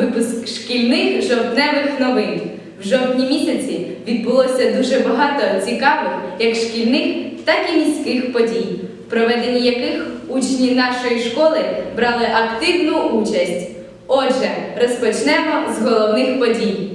випуск шкільних жовтневих новин. В жовтні місяці відбулося дуже багато цікавих як шкільних, так і міських подій, в проведенні яких учні нашої школи брали активну участь. Отже, розпочнемо з головних подій.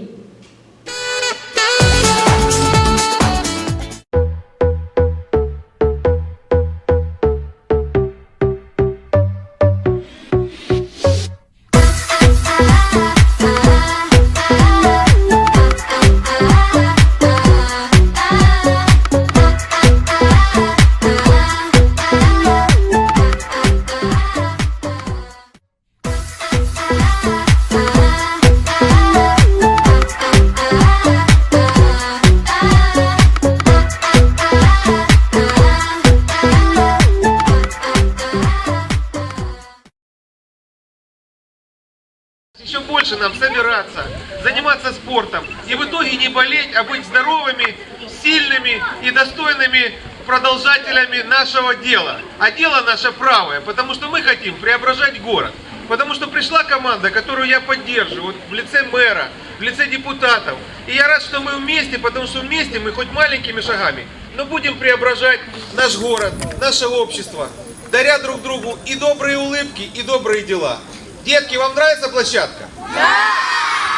Достойными продолжателями нашего дела. А дело наше правое, потому что мы хотим преображать город. Потому что пришла команда, которую я поддерживаю, вот в лице мэра, в лице депутатов. И я рад, что мы вместе, потому что вместе мы хоть маленькими шагами, но будем преображать наш город, наше общество, даря друг другу и добрые улыбки, и добрые дела. Детки, вам нравится площадка? Да!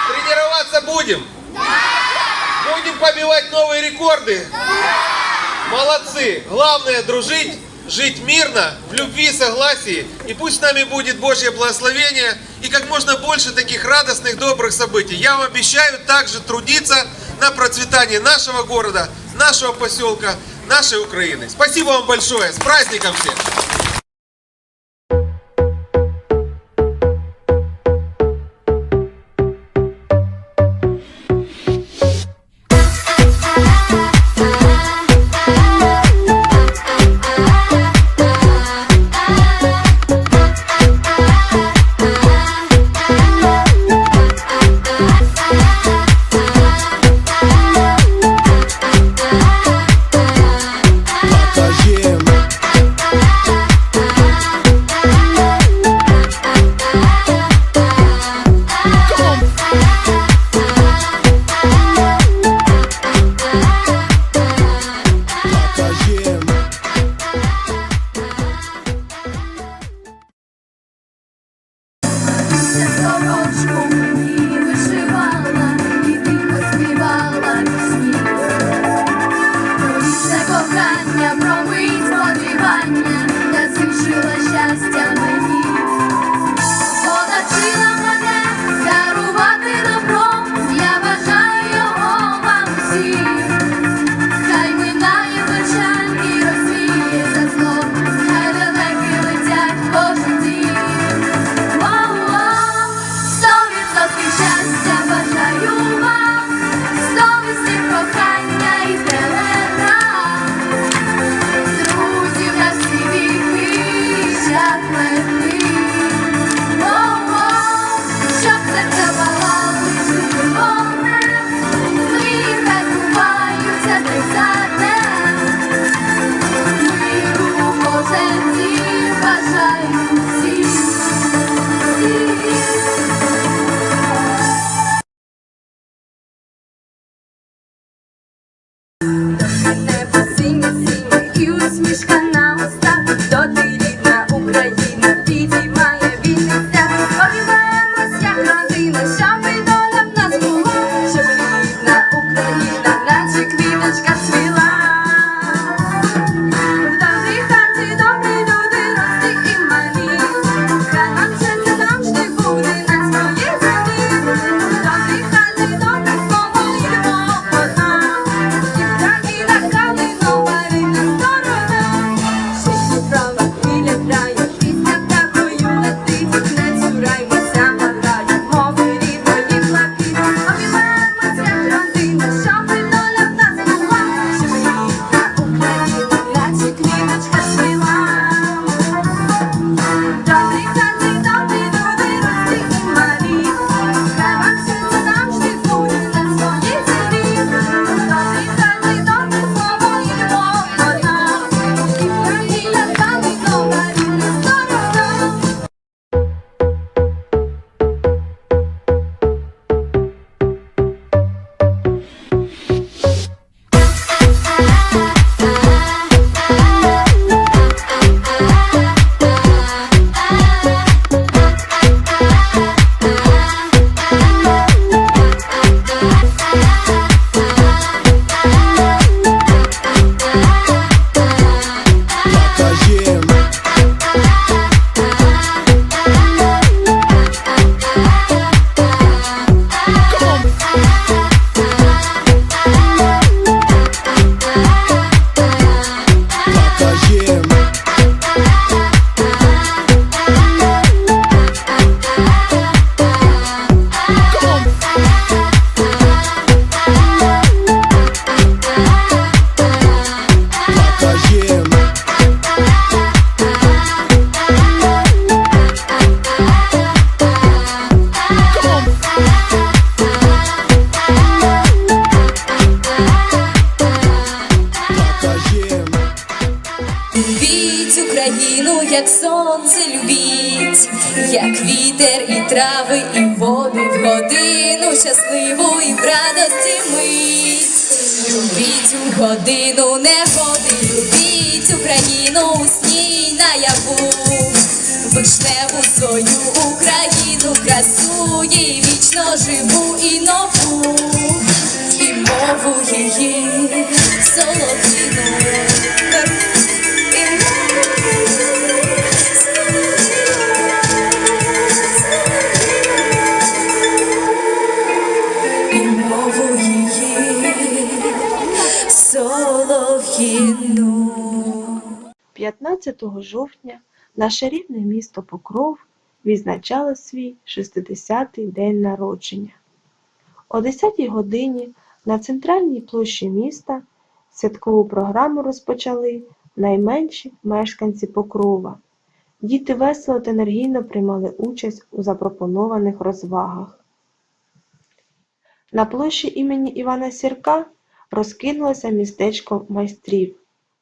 Тренироваться будем? Да! Будем побивать новые рекорды? Да! Молодцы! Главное дружить, жить мирно, в любви, согласии. И пусть с нами будет Божье благословение и как можно больше таких радостных, добрых событий. Я вам обещаю также трудиться на процветание нашего города, нашего поселка, нашей Украины. Спасибо вам большое. С праздником всех! Небо синє, синє і усмішка вишневу свою Україну, красу їй вічно живу і нову, і мову її солов'їну. І мову її солов'їну. 15 жовтня наше рідне місто Покров відзначало свій 60-й день народження. О 10-й годині на центральній площі міста святкову програму розпочали найменші мешканці Покрова. Діти весело та енергійно приймали участь у запропонованих розвагах. На площі імені Івана Сірка розкинулося містечко майстрів.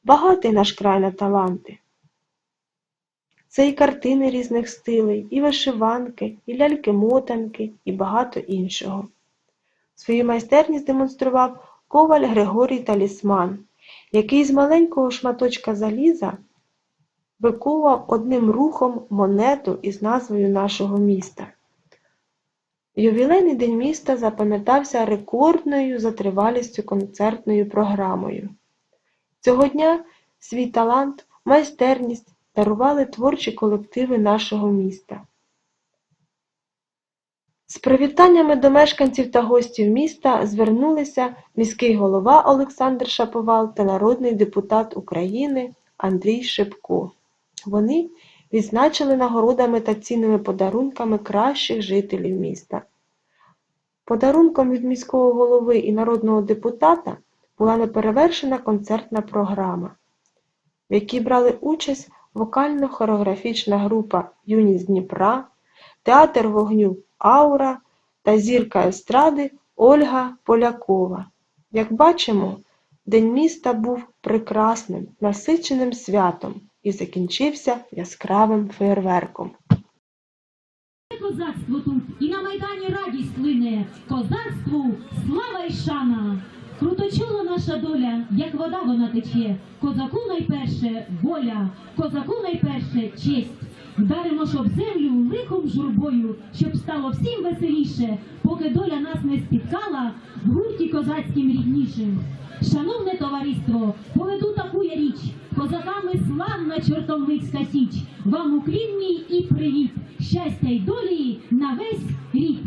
Багатий наш край на таланти. Це і картини різних стилей, і вишиванки, і ляльки-мотанки, і багато іншого. Свою майстерність демонстрував коваль Григорій Талісман, який з маленького шматочка заліза виковував одним рухом монету із назвою нашого міста. Ювілейний день міста запам'ятався рекордною за тривалістю концертною програмою. Цього дня свій талант, майстерність дарували творчі колективи нашого міста. З привітаннями до мешканців та гостів міста звернулися міський голова Олександр Шаповал та народний депутат України Андрій Шипко. Вони відзначили нагородами та цінними подарунками кращих жителів міста. Подарунком від міського голови і народного депутата була неперевершена концертна програма, в якій брали участь вокально-хореографічна група Юність Дніпра, театр вогню Аура та зірка естради Ольга Полякова. Як бачимо, День міста був прекрасним, насиченим святом і закінчився яскравим феєрверком. Козацтво тут і на майдані радість лине, козацтву слава й шана. Круточула наша доля, як вода вона тече. Козаку найперше воля, козаку найперше честь. Вдаримо, щоб землю лихом журбою, щоб стало всім веселіше, поки доля нас не спіткала в гурті козацьким ріднішим. Шановне товариство, поведу таку я річ. Козаками славна чортовницька січ. Вам уклін мій і привіт. Щастя й долі на весь рік.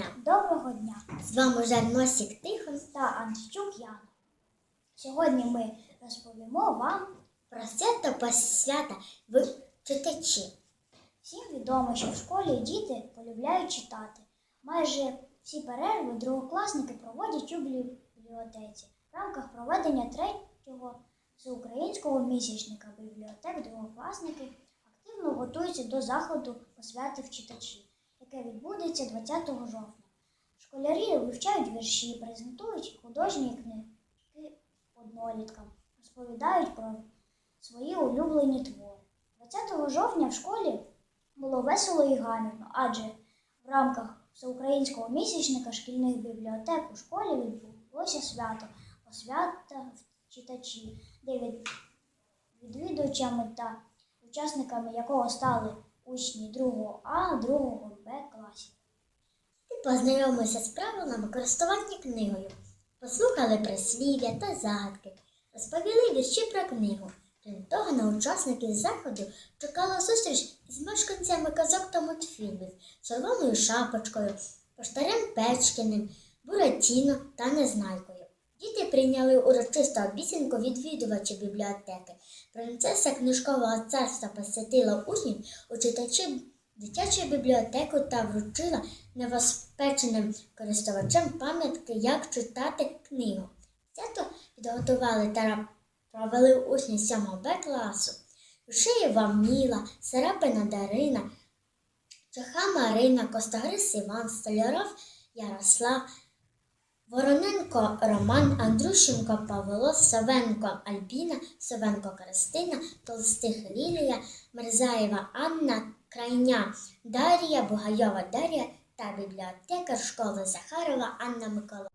Дня! Доброго дня! З вами Жарносік Тихон. Та Анщук Яна. Сьогодні ми розповімо вам про свято посвята в читачі. Всім відомо, що в школі діти полюбляють читати. Майже всі перерви другокласники проводять у бібліотеці в рамках проведення третього всеукраїнського місячника бібліотек другокласники активно готуються до заходу посвяти в читачі, яке відбудеться 20 жовтня. Школярі вивчають вірші, презентують художні книги одноліткам, розповідають про свої улюблені твори. 20 жовтня в школі було весело і гамірно, адже в рамках всеукраїнського місячника шкільних бібліотек у школі відбулося свято освята читачі, де від відвідувачами та учасниками якого стали учні 2 А, 2 Б класів. Ти познайомився з правилами користування книгою, послухали прислів'я та загадки, розповіли вірші про книгу. Крім того, на учасників заходу чекала зустріч із мешканцями казок та мультфільмів, Соломою Шапочкою, Поштарем Печкіним, Буратіно та Незнайкою. Діти прийняли урочисту обіцянку відвідувачів бібліотеки. Принцеса книжкового царства посвятила учнів у читачі дитячу бібліотеку та вручила новоспеченим користувачам пам'ятки, як читати книгу. Свято підготували та провели учні 7 Б класу. Шиєва Міла, Серапина Дарина, Чеха Марина, Костагрис Іван, Столяров Ярослав, Вороненко Роман, Андрющенко Павло, Савенко Альбіна, Савенко Кристина, Толстих Лілія, Мерзаєва Анна, Крайня Дар'я, Бугайова Дар'я та бібліотекар школи Захарова Анна Микола.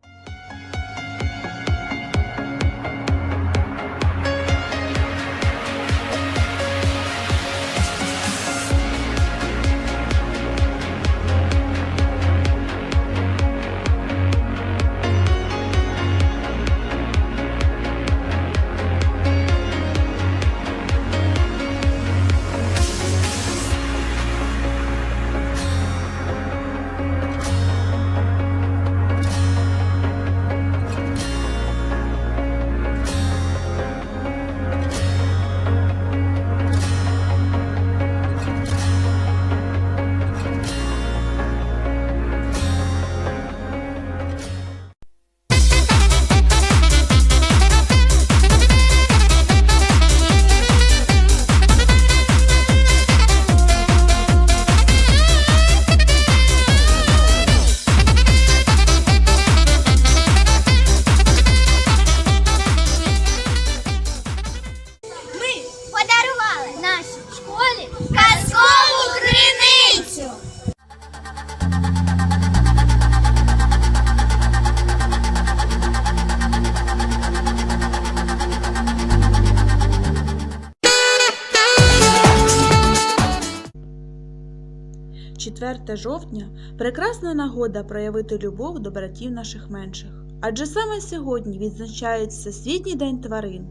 4 жовтня прекрасна нагода проявити любов до братів наших менших. Адже саме сьогодні відзначають Всесвітній день тварин.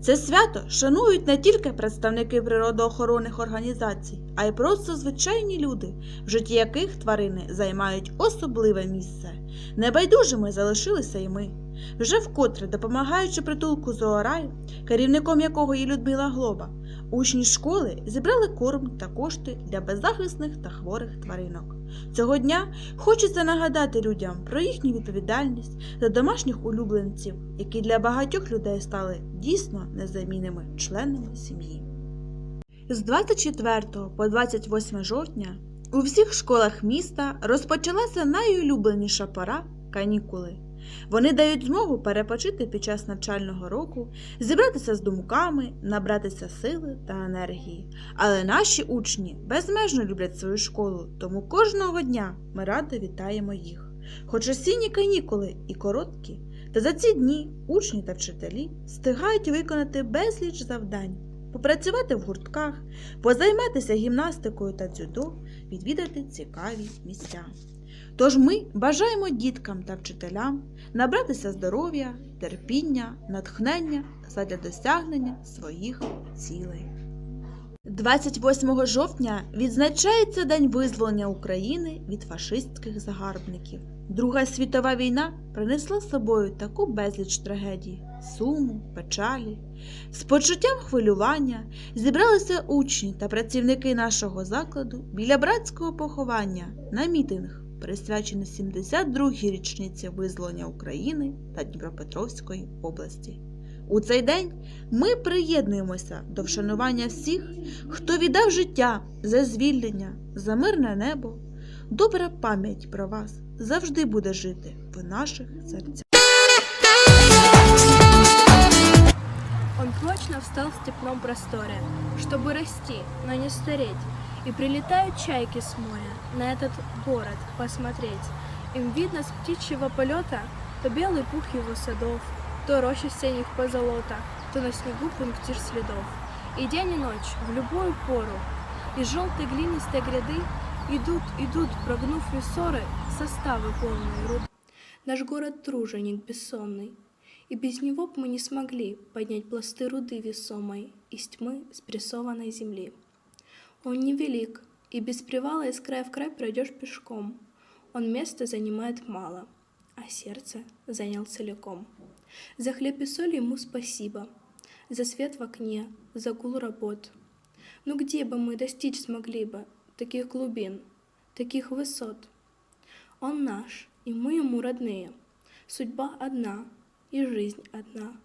Це свято шанують не тільки представники природоохоронних організацій, а й просто звичайні люди, в житті яких тварини займають особливе місце. Небайдужими залишилися й ми. Вже вкотре допомагаючи притулку зоораю, керівником якого є Людмила Глоба, Учні школи зібрали корм та кошти для беззахисних та хворих тваринок. Цього дня хочеться нагадати людям про їхню відповідальність за домашніх улюбленців, які для багатьох людей стали дійсно незамінними членами сім'ї. З 24 по 28 жовтня у всіх школах міста розпочалася найулюбленіша пора канікули. Вони дають змогу перепочити під час навчального року, зібратися з думками, набратися сили та енергії. Але наші учні безмежно люблять свою школу, тому кожного дня ми радо вітаємо їх. Хоч осінні канікули і короткі, та за ці дні учні та вчителі встигають виконати безліч завдань, попрацювати в гуртках, позайматися гімнастикою та дзюдо, відвідати цікаві місця. Тож ми бажаємо діткам та вчителям набратися здоров'я, терпіння, натхнення задля досягнення своїх цілей. 28 жовтня відзначається День визволення України від фашистських загарбників. Друга світова війна принесла з собою таку безліч трагедій, суму, печалі. З почуттям хвилювання зібралися учні та працівники нашого закладу біля братського поховання на мітинг, присвячений 72-й річниці визволення України та Дніпропетровської області. У цей день ми приєднуємося до вшанування всіх, хто віддав життя за звільнення, за мирне небо. Добра пам'ять про вас завжди буде жити в наших серцях. Он прочно встал в степном просторе, чтобы расти, но не стареть, И прилетают чайки с моря на этот город посмотреть. Им видно с птичьего полета то белый пух его садов, то рощи синих позолота, то на снегу пунктир следов. И день и ночь, в любую пору, из желтой глинистой гряды идут, идут, прогнув рессоры, составы полные руд. Наш город труженик бессонный, и без него б мы не смогли поднять пласты руды весомой из тьмы спрессованной земли. Он невелик, и без привала из края в край пройдешь пешком. Он места занимает мало, а сердце занял целиком. За хлеб и соль ему спасибо, за свет в окне, за гул работ. Ну где бы мы достичь смогли бы таких глубин, таких высот? Он наш, и мы ему родные. Судьба одна, и жизнь одна.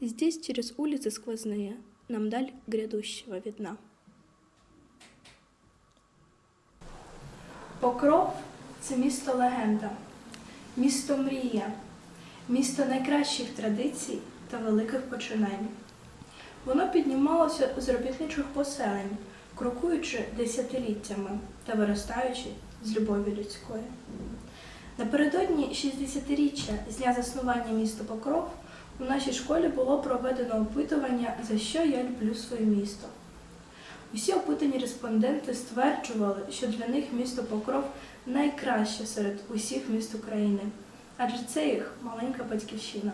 Здесь через улицы сквозные нам даль грядущего видна. Покров це місто легенда, місто мрія, місто найкращих традицій та великих починань. Воно піднімалося з робітничих поселень, крокуючи десятиліттями та виростаючи з любові людської. Напередодні 60-річчя з дня заснування міста Покров у нашій школі було проведено опитування, за що я люблю своє місто. Усі опитані респонденти стверджували, що для них місто Покров найкраще серед усіх міст України, адже це їх маленька батьківщина.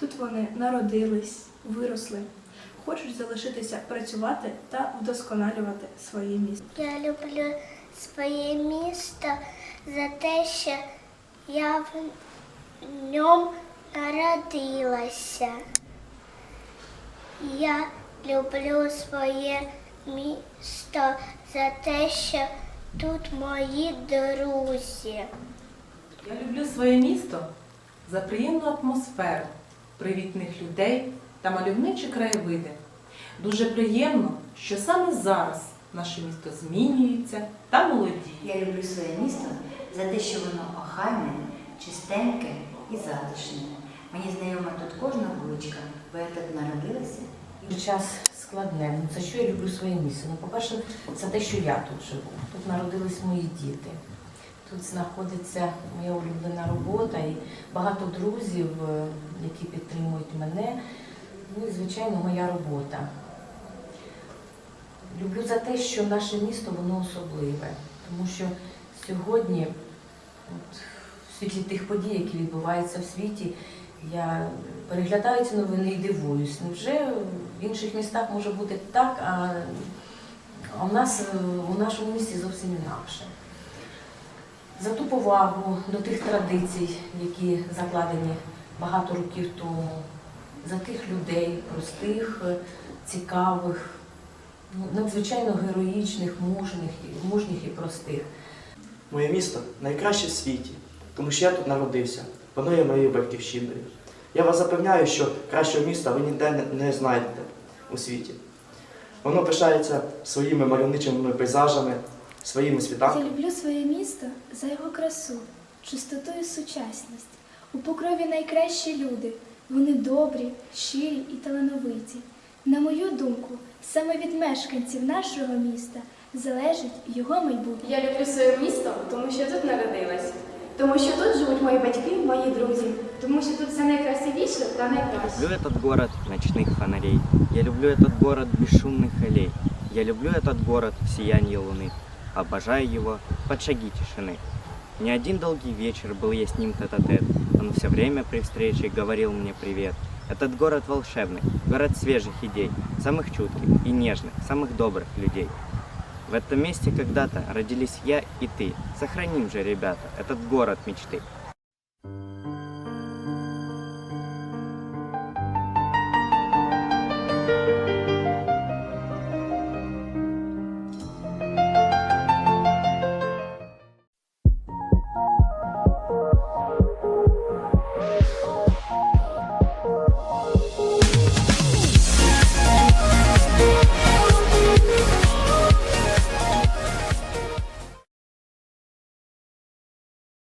Тут вони народились, виросли, хочуть залишитися працювати та вдосконалювати своє місто. Я люблю своє місто за те, що я в ньому народилася. Я люблю своє місто за те, що тут мої друзі. Я люблю своє місто за приємну атмосферу, привітних людей та мальовничі краєвиди. Дуже приємно, що саме зараз наше місто змінюється та молодіє. Я люблю своє місто за те, що воно охайне, чистеньке і затишне. Мені знайома тут кожна вуличка, бо я тут народилася. Час складне. Ну, за що я люблю своє місце? Ну, по-перше, за те, що я тут живу. Тут народились мої діти. Тут знаходиться моя улюблена робота і багато друзів, е, які підтримують мене. Ну і, звичайно, моя робота. Люблю за те, що наше місто воно особливе, тому що сьогодні, от, в світлі тих подій, які відбуваються в світі, я переглядаю ці новини і дивуюсь. Невже в інших містах може бути так, а, а у нас е, у нашому місті зовсім інакше. За ту повагу до тих традицій, які закладені багато років тому, за тих людей, простих, цікавих, ну, надзвичайно героїчних, мужних, мужніх і простих. Моє місто найкраще в світі, тому що я тут народився. Воно є моєю батьківщиною. Я вас запевняю, що кращого міста ви ніде не, знайдете у світі. Воно пишається своїми мальовничими пейзажами, своїми світами. Я люблю своє місто за його красу, чистоту і сучасність. У покрові найкращі люди. Вони добрі, щирі і талановиті. На мою думку, саме від мешканців нашого міста залежить його майбутнє. Я люблю своє місто, тому що тут народилась. Тому що тут живуть мої батьки, мої друзі. Тому що тут все найкрасивіше та найкраще. люблю этот город ночных фонарей. Я люблю этот город бесшумных аллей. Я люблю этот город в сиянии луны. Обожаю его под шаги тишины. Не один долгий вечер был я с ним тет-а-тет. Он все время при встрече говорил мне привет. Этот город волшебный, город свежих идей, самых чутких и нежных, самых добрых людей. В этом месте когда-то родились я и ты. Сохраним же, ребята, этот город мечты.